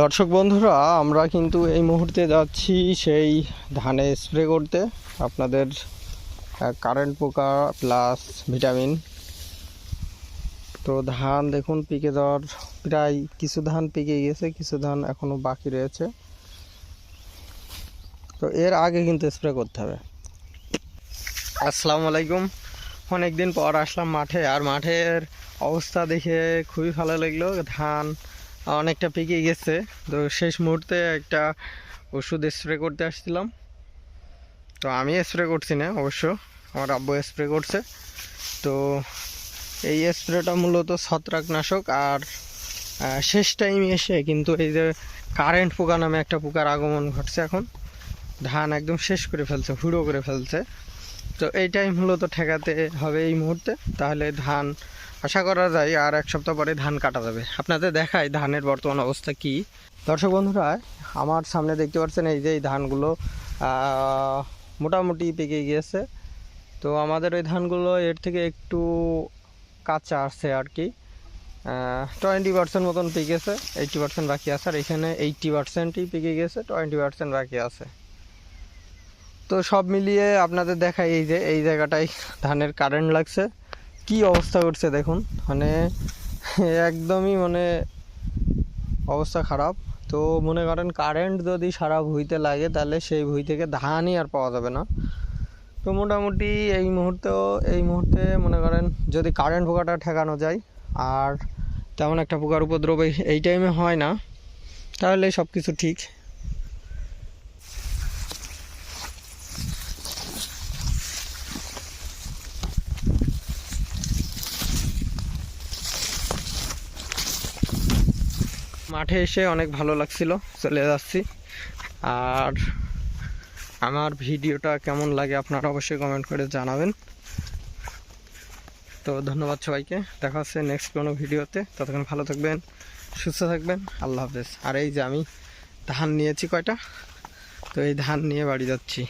দর্শক বন্ধুরা, আমরা কিন্তু এই মুহূর্তে যাচ্ছি সেই ধানে স্প্রে করতে। আপনাদের কারেন্ট পোকা প্লাস ভিটামিন তো ধান দেখুন পিকে যাওয়ার প্রায় কিছু ধান পিকে গেছে, কিছু ধান এখনও বাকি রয়েছে। তো এর আগে কিন্তু স্প্রে করতে হবে। আসসালামু আলাইকুম। অনেকদিন পর আসলাম মাঠে, আর মাঠের অবস্থা দেখে খুবই ভালো লাগল। ধান অনেকটা পেকে গেছে। তো শেষ মুহূর্তে একটা ওষুধ স্প্রে করতে আসছিলাম। তো আমি স্প্রে করছি না, অবশ্য। আমার আব্বু স্প্রে করছে। তো এই স্প্রেটা মূলত ছত্রাকনাশক আর শেষ টাইম এসে কিন্তু এই যে কারেন্ট পোকা নামে একটা পোকার আগমন ঘটছে এখন। ধান একদম শেষ করে ফেলছে, হুড়ো করে ফেলছে। তো এই টাইম মূলত ঠেকাতে হবে এই মুহূর্তে। তাহলে ধান, আশা করা যায় আর এক সপ্তাহ পরে ধান কাটা যাবে। আপনাদের দেখাই ধানের বর্তমান অবস্থা কি। দর্শক বন্ধুরা, আমার সামনে দেখতে পাচ্ছেন এই যে এই ধানগুলো মোটামুটি পেকে গিয়েছে। তো আমাদের ওই ধানগুলো এর থেকে একটু কাঁচা আছে আর কি। টোয়েন্টি পার্সেন্ট মতন পেকেছে এইটটি পার্সেন্ট বাকি আছে। আর এখানে এইটটি পার্সেন্টই পেকে গেছে টোয়েন্টি পার্সেন্ট বাকি আছে। তো সব মিলিয়ে আপনাদের দেখাই এই যে, এই জায়গাটায় ধানের কারেন্ট লাগছে। কি অবস্থা করছে দেখুন মানে একদমই মানে অবস্থা খারাপ। তো মনে করেন কারেন্ট যদি সারা ভুঁইতে লাগে, তাহলে সেই ভুঁই থেকে ধানই আর পাওয়া যাবে না। তো মোটামুটি এই মুহূর্তেও, এই মুহূর্তে মনে করেন যদি কারেন্ট পোকাটা ঠেকানো যায়, আর তেমন একটা পোকার উপদ্রব এই টাইমে হয় না, তাহলে সব কিছু ঠিক। মাঠে এসে অনেক ভালো লাগছিল, চলে যাচ্ছি। আর আমার ভিডিওটা কেমন লাগে আপনারা অবশ্যই কমেন্ট করে জানাবেন। তো ধন্যবাদ সবাইকে, দেখা হচ্ছে নেক্সট কোনো ভিডিওতে, ততক্ষণ ভালো থাকবেন, সুস্থ থাকবেন, আল্লাহ হাফেজ। আর এই যে আমি ধান নিয়েছি কয়টা? তো এই ধান নিয়ে বাড়ি যাচ্ছি।